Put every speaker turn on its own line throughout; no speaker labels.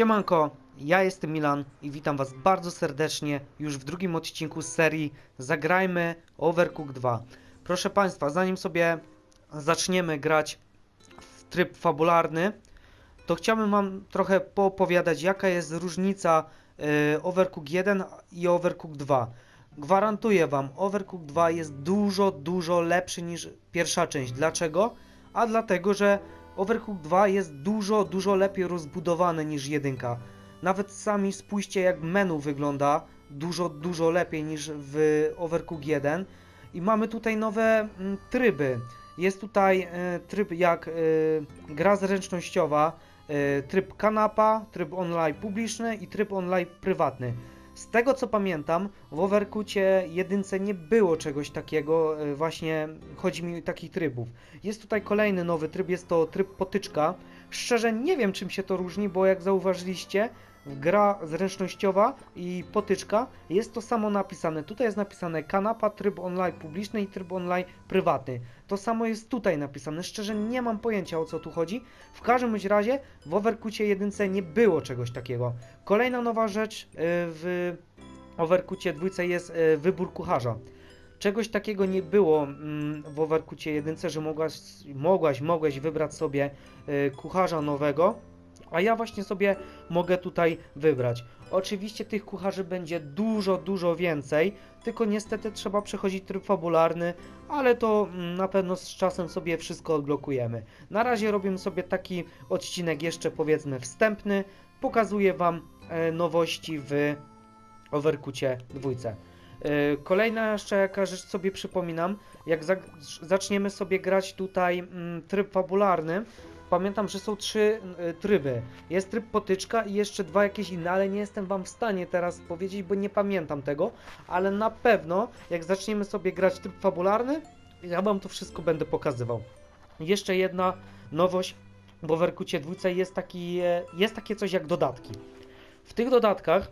Siemanko, ja jestem Milan i witam Was bardzo serdecznie już w drugim odcinku serii Zagrajmy Overcooked 2. Proszę Państwa, zanim sobie zaczniemy grać w tryb fabularny, to chciałbym Wam trochę poopowiadać, jaka jest różnica y, Overcooked 1 i Overcooked 2. Gwarantuję Wam, Overcooked 2 jest dużo, dużo lepszy niż pierwsza część. Dlaczego? A dlatego, że Overcooked 2 jest dużo, dużo lepiej rozbudowane niż jedynka. Nawet sami spójrzcie jak menu wygląda dużo, dużo lepiej niż w Overcooked 1 i mamy tutaj nowe mm, tryby. Jest tutaj e, tryb jak e, gra zręcznościowa, e, tryb kanapa, tryb online publiczny i tryb online prywatny. Z tego co pamiętam, w Overcookie jedynce nie było czegoś takiego, e, właśnie chodzi mi o takich trybów. Jest tutaj kolejny nowy tryb, jest to tryb potyczka. Szczerze nie wiem czym się to różni, bo jak zauważyliście, gra zręcznościowa i potyczka jest to samo napisane. Tutaj jest napisane kanapa, tryb online publiczny i tryb online prywatny. To samo jest tutaj napisane. Szczerze nie mam pojęcia o co tu chodzi. W każdym razie w Overcookie jedynce nie było czegoś takiego. Kolejna nowa rzecz y, w Overcookie dwójce jest y, wybór kucharza. Czegoś takiego nie było mm, w Overcookie jedynce, że mogłaś, mogłaś, mogłeś wybrać sobie y, kucharza nowego, a ja właśnie sobie mogę tutaj wybrać. Oczywiście tych kucharzy będzie dużo, dużo więcej, tylko niestety trzeba przechodzić tryb fabularny, ale to mm, na pewno z czasem sobie wszystko odblokujemy. Na razie robimy sobie taki odcinek jeszcze powiedzmy wstępny, pokazuję Wam e, nowości w Overcookie dwójce. E, Kolejna jeszcze jaka rzecz sobie przypominam, jak za zaczniemy sobie grać tutaj mm, tryb fabularny, pamiętam, że są trzy y, tryby. Jest tryb potyczka i jeszcze dwa jakieś inne, ale nie jestem wam w stanie teraz powiedzieć, bo nie pamiętam tego, ale na pewno jak zaczniemy sobie grać tryb fabularny, ja wam to wszystko będę pokazywał. Jeszcze jedna nowość, bo w Erkucie dwójce jest, taki, e, jest takie coś jak dodatki. W tych dodatkach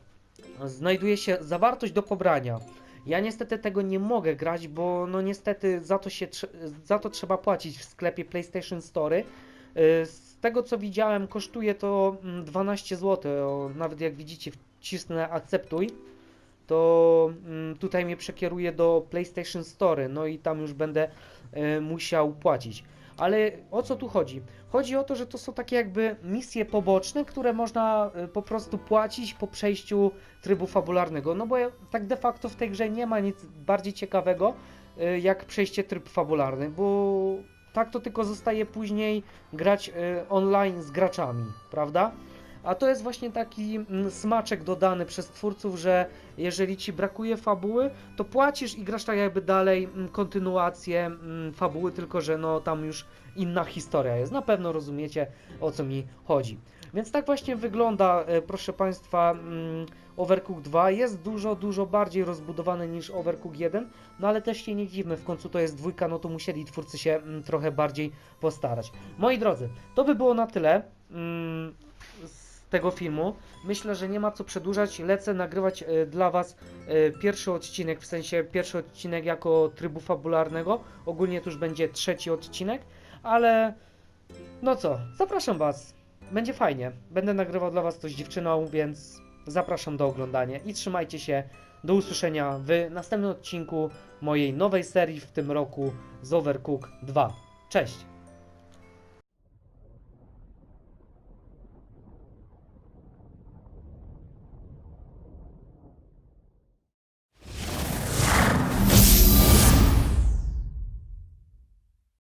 znajduje się zawartość do pobrania. Ja niestety tego nie mogę grać, bo no niestety za to, się, za to trzeba płacić w sklepie PlayStation Store. Y, Z tego co widziałem, kosztuje to mm, 12 zł. O, Nawet jak widzicie, wcisnę akceptuj, to mm, tutaj mnie przekieruje do PlayStation Store. No i tam już będę y, musiał płacić. Ale o co tu chodzi? Chodzi o to, że to są takie jakby misje poboczne, które można y, po prostu płacić po przejściu trybu fabularnego. No bo tak de facto w tej grze nie ma nic bardziej ciekawego y, jak przejście tryb fabularny, bo tak to tylko zostaje później grać y, online z graczami, prawda? A to jest właśnie taki mm, smaczek dodany przez twórców, że jeżeli ci brakuje fabuły, to płacisz i grasz tak jakby dalej mm, kontynuację mm, fabuły, tylko że no tam już inna historia jest. Na pewno rozumiecie o co mi chodzi. Więc tak właśnie wygląda, e, proszę Państwa, Overcooked 2. Jest dużo, dużo bardziej rozbudowany niż Overcooked 1, no ale też się nie dziwmy, w końcu to jest dwójka, no to musieli twórcy się trochę bardziej postarać. Moi drodzy, to by było na tyle z tego filmu. Myślę, że nie ma co przedłużać. Lecę nagrywać e, dla Was e, pierwszy odcinek, w sensie pierwszy odcinek jako trybu fabularnego. Ogólnie to już będzie trzeci odcinek, ale no co, zapraszam Was. Będzie fajnie. Będę nagrywał dla Was to z dziewczyną, więc zapraszam do oglądania i trzymajcie się. Do usłyszenia w następnym odcinku mojej nowej serii w tym roku z Overcook 2. Cześć!